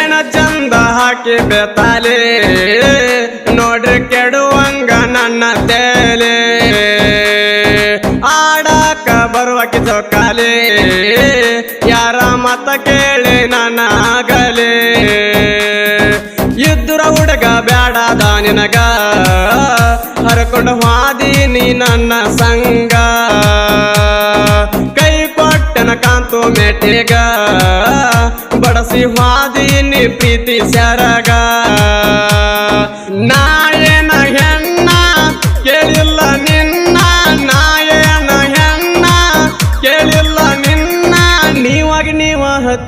ಎಣ ಚಂದ ಹಾಕಿ ಬೆತಾಲೆ ನೋಡ್ರಿ ಕೆಡುವಂಗ ನನ್ನ ತೇಲೆ. ಆಡಾಕ ಬರುವಕ್ಕೆ ಯಾರ ಮತ ಕೇಳಿ ನನ್ನ ಆಗಲೆ ಇದ್ದುರ ಹುಡುಗ ಬ್ಯಾಡ ದಾನಿನಗ ಹರಕೊಂಡು ಹಾದೀನಿ ನನ್ನ ಸಂಗ. ಕೈ ಕೊಟ್ಟನ ಕಾಂತು ಮೆಟ್ಟಿಗ. ಬಡಸಿ ನೀ ಪ್ರೀತಿ ಸರಗ. ನಾಯನ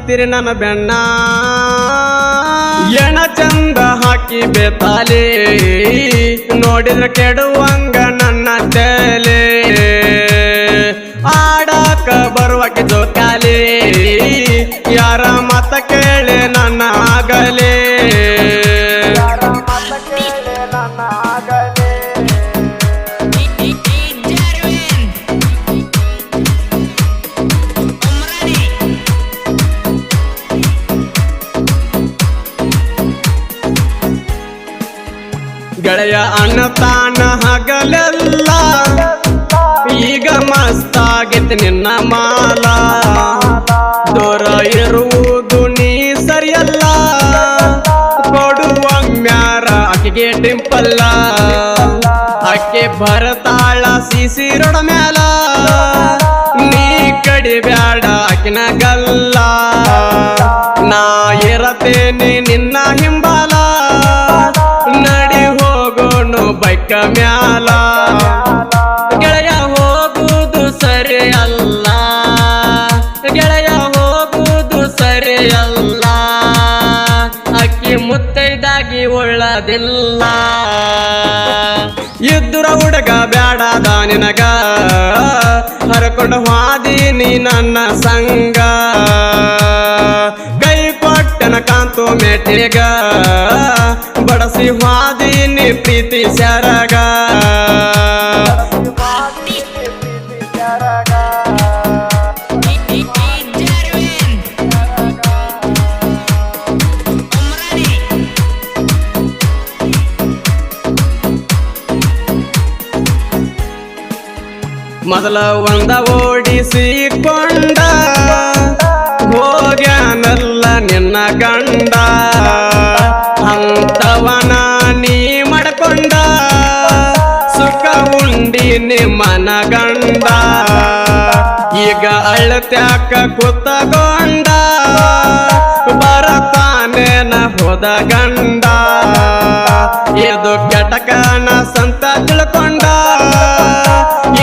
ನೀವ ಹತ್ತಿರಿ ನನ್ನ ಬೆಣ್ಣ. ಎಣ ಚಂದ ಹಾಕಿ ಬೇತಾಲಿ ನೋಡಿದ್ರೆ ಕೆಡುವಂಗ ನನ್ನ ತಲೆ. ಗೆಳೆಯ ಅನ್ನತಾನ ಹಗಲೆಲ್ಲ ಈಗ ಮಸ್ತಾಗಿತ್ತು ನಿನ್ನ ಮಾಲ. ದೂರ ಇರುವುದು ನೀ ಸರಿಯಲ್ಲ. ಕೊಡುವ ಮ್ಯಾರ ಅಕ್ಕಿಗೆ ಟಿಂಪಲ್ಲ ಅಕ್ಕಿ ಭರತಾಳ ಸಿಸಿ ರೋಡ ಮ್ಯಾಲ. ನೀ ಕಡಿ ಬ್ಯಾಡ ಅಕ್ಕಿನ ಗಲ್ಲ. ನಾ ಇರತೇನೆ ನಿನ್ನ ಹಿಂಬಾಲ. ಹೋಗೋನು ಬೈಕ ಮ್ಯಾಲ. ಗೆಳೆಯ ಹೋಗುದು ಸರಿ ಅಲ್ಲ. ಗೆಳೆಯ ಹೋಗುದು ಸರಿ ಅಲ್ಲ. ಅಕ್ಕಿ ಮುತ್ತೈದಾಗಿ ಒಳ್ಳದಿಲ್ಲ. ಇದ್ದುರ ಹುಡುಗ ಬ್ಯಾಡದ ನಿನಗ ಹರಕೊಂಡು ಹಾದೀನಿ ನನ್ನ ಸಂಗ. ಕೈ ಕೊಟ್ಟನ ಕಾಂತು ಮೆಟ್ಟಿಗ ಬಡಸಿ ಹಾದೀನಿ ಪ್ರೀತಿ ಸರಗ Jarwin Umrani ಮೊದಲ ಒಂದ ಓಡಿಸಿಕೊಂಡ ಉಂಡಿ ಮನ ಗಂಡ. ಈಗ ಅಳತ್ಯಾಕ ಬರತಾನೆ ಬರತಾನೇನ ಹೋದ ಗಂಡ. ಇದು ಕೆಟಕನ ಸಂತ ತಿಳ್ಕೊಂಡ.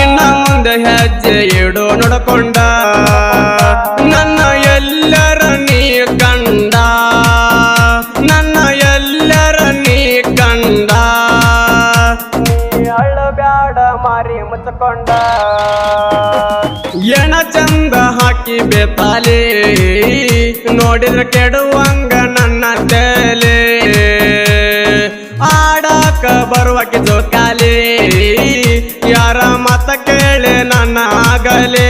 ಇನ್ನ ಮುಂದೆ ಹೆಜ್ಜೆ ಇಡು ನೋಡ್ಕೊಂಡ. ಎಣ ಚಂದ ಹಾಕಿ ಬೇತಾಲೆ ನೋಡಿದ್ರೆ ಕೆಡುವಂಗ ನನ್ನ ತಲೆ. ಆಡಾಕ ಬರುವಕ್ಕೆ ಜೋಕಾಲೆ. ಯಾರ ಮತ ಕೇಳಿ ನನ್ನ ಆಗಲೇ.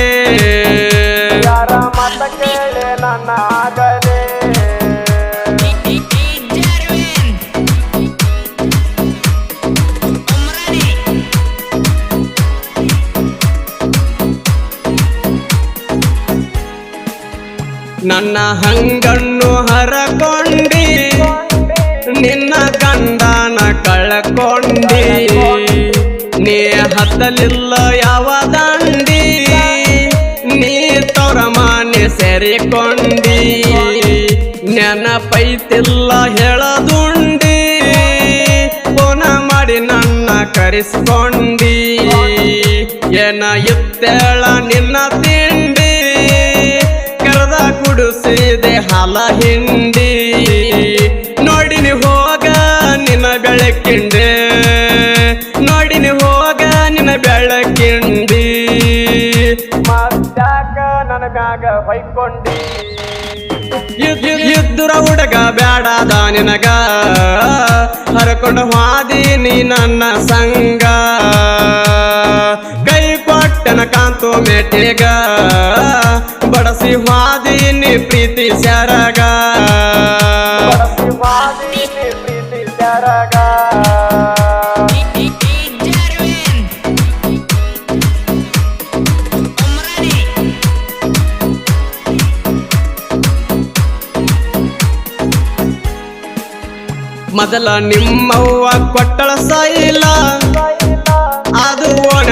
ನನ್ನ ಹಂಗನ್ನು ಹರಕೊಂಡಿ. ನಿನ್ನ ಗಂಡನ ಕಳ್ಕೊಂಡಿ. ನೀ ಹತ್ತಲಿಲ್ಲ ಯಾವ ದಂಡಿ. ನೀ ತೊರಮಾನೆ ಸೇರಿಕೊಂಡಿ. ನೆನಪೈತಿಲ್ಲ ಹೇಳದುಂಡಿ. ಪುನ ಮಾಡಿ ನನ್ನ ಕರೆಸ್ಕೊಂಡಿ. ಏನ ಇತ್ತೇಳ ಹಾಲ ಹಿಂಡಿ. ನೋಡಿನಿ ಹೋಗ ನಿನ್ನ ಬೆಳಕಿಂಡೆ. ನೋಡಿನಿ ಹೋಗ ನಿನ್ನ ಬೆಳಕಿಂಡಿ. ಮಾತಾಕ ನನಗಾಗ ಹೊಯ್ಕೊಂಡಿ. ಇದ್ದುರ ಹುಡುಗ ಬ್ಯಾಡದ ನಿನಗ. ಹರಕೊಂಡು ಹಾದಿ ನೀ ನನ್ನ ಸಂಗ. ಮೇಟಿಗ. ಬಡಸಿ ಹಾದಿ ನೀ ಪ್ರೀತಿ ಸರಗ ಪ್ರೀತಿ. ಮೊದಲ ನಿಮ್ಮವ್ವ ಕೊಟ್ಟಳ ಅದು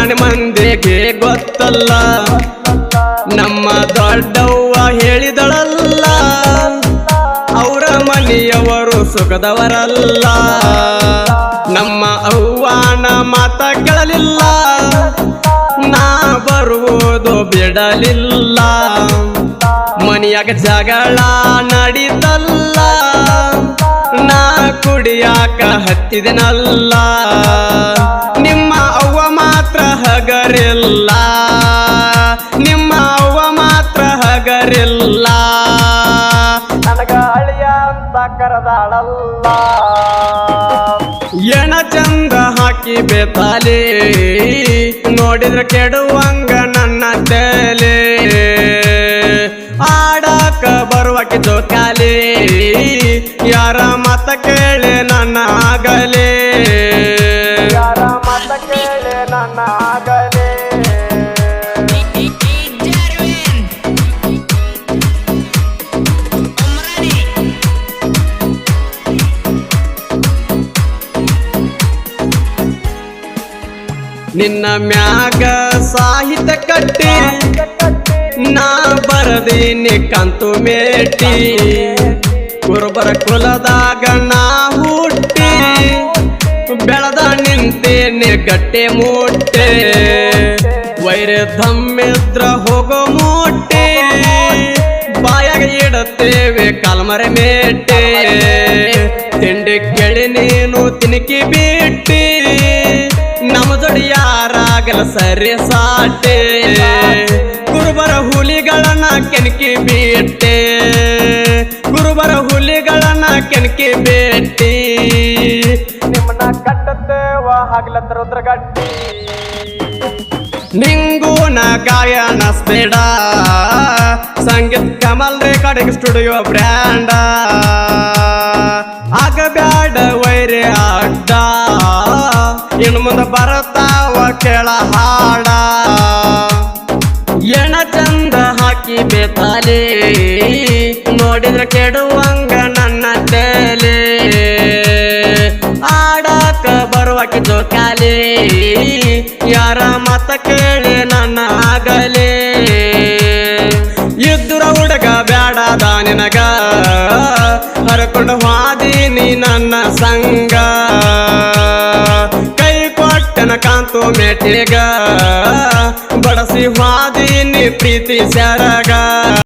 ಓಣನ ಮಂದಿಗೆ ಗೊತ್ತಲ್ಲ. ನಮ್ಮ ದೊಡ್ಡವ್ವ ಹೇಳಿದಳಲ್ಲ. ಅವರ ಮನೆಯವರು ಸುಖದವರಲ್ಲ. ನಮ್ಮ ಅವ್ವನ ಮಾತ ಕೇಳಲಿಲ್ಲ. ನಾ ಬರುವುದು ಬಿಡಲಿಲ್ಲ. ಮನೆಯಾಗ ಜಗಳ ನಡೀತಲ್ಲ. ನಾ ಕುಡಿಯಾಕ ಹತ್ತಿದನಲ್ಲ. ಹಗರಿಲ್ಲ. ನಿಮ್ಮ ಅವ್ವ ಮಾತ್ರ ಹಗರಿಲ್ಲ. ನನಗ ಅಳಿಯ ಅಂತ ಕರೆದಾಡಲ್ಲ ಎಣ ಚಂದ ಹಾಕಿ ಬೇತಾಲಿ. ನೋಡಿದ್ರೆ ಕೆಡುವಂಗ ನನ್ನ ತಲೆ. ಆಡಾಕ ಬರುವಕ್ಕೆ ಜೋಕಾಲಿ. ಯಾರ ಮತ ಕೇಳಿ ನನ್ನ ಆಗಲೇ. ನನ್ನ ಮ್ಯಾಗ ಸಾಹಿತ್ಯ ಕಟ್ಟಿ ನಾ ಬರದೀನಿ ಕಂತು ಮೇಟಿ. ಕುರುಬರ ಕುಲದಾಗ ನಾ ಬೆಳೆದ ನಿಂತೇನೆ ಗಟ್ಟೆ ಮೊಟ್ಟೆ ವೈರ ಧಮ್ಮಿದ್ರ ಹೋಗೋ ಮೂಟೆ. ಬಾಯಾಗ ಇಡುತ್ತೇವೆ ಕಲ್ಮರೆ ಮೇಟೆ. ತಿಂಡಿ ಕೇಳಿ ನೀನು ತಿನ್ಕಿ ಬಿಟ್ಟಿ ನಮ್ಮ ಜೋಡಿ ಯಾರಾಗಲ ಸರಿ ಸಾಟೆ. ಕುರುಬರ ಹುಲಿಗಳನ್ನ ಕೆಣಕಿ ಬಿಟ್ಟೆ ಕುರುಬರ ಹುಲಿಗಳನ್ನ ಕೆಣಕಿ ಬಿಟ್ಟಿ ಕಟ್ಟತ್ತೇವ ಹಗಲತ್ತ ರುದ್ರಗಟ್ಟಿ ನಿಂಗೂ ನ ಗಾಯನ ಸ್ಪೀಡ ಸಂಗೀತ್ ಕಮಲ್ ರೆಕಾರ್ಡಿಂಗ್ ಸ್ಟುಡಿಯೋ ಬ್ರ್ಯಾಂಡ. ಆಗಬ್ಯಾಡ ವೈರೆ ಅಡ್ಡ, ಇನ್ನು ಮುಂದೆ ಬರತಾವ ಕೆಳ ಹಾಡ. ಎಣ ಚಂದ ಹಾಕಿ ಬೇತಾಲೆ, ನೋಡಿದ್ರೆ ಕೆಡುವಂಗ ನನ್ನ ಬರುವಕ್ಕೆ ಜೋಕಾಲಿ ಯಾರ ಮತ ಕೇಳಿ ನನ್ನ ಆಗಲಿ. ಇದ್ದುರ ಹುಡುಗ ಬ್ಯಾಡ ನಿನಗ. ಹರಕೊಂಡು ಹಾದಿ ನೀ ನನ್ನ ಸಂಗ. ಕೈ ಕೊಟ್ಟನ ಕಾಂತು ಮೇಟಿಗ. ಬಡಸಿ ಹಾದಿ ನೀ ಪ್ರೀತಿ ಸರಗ.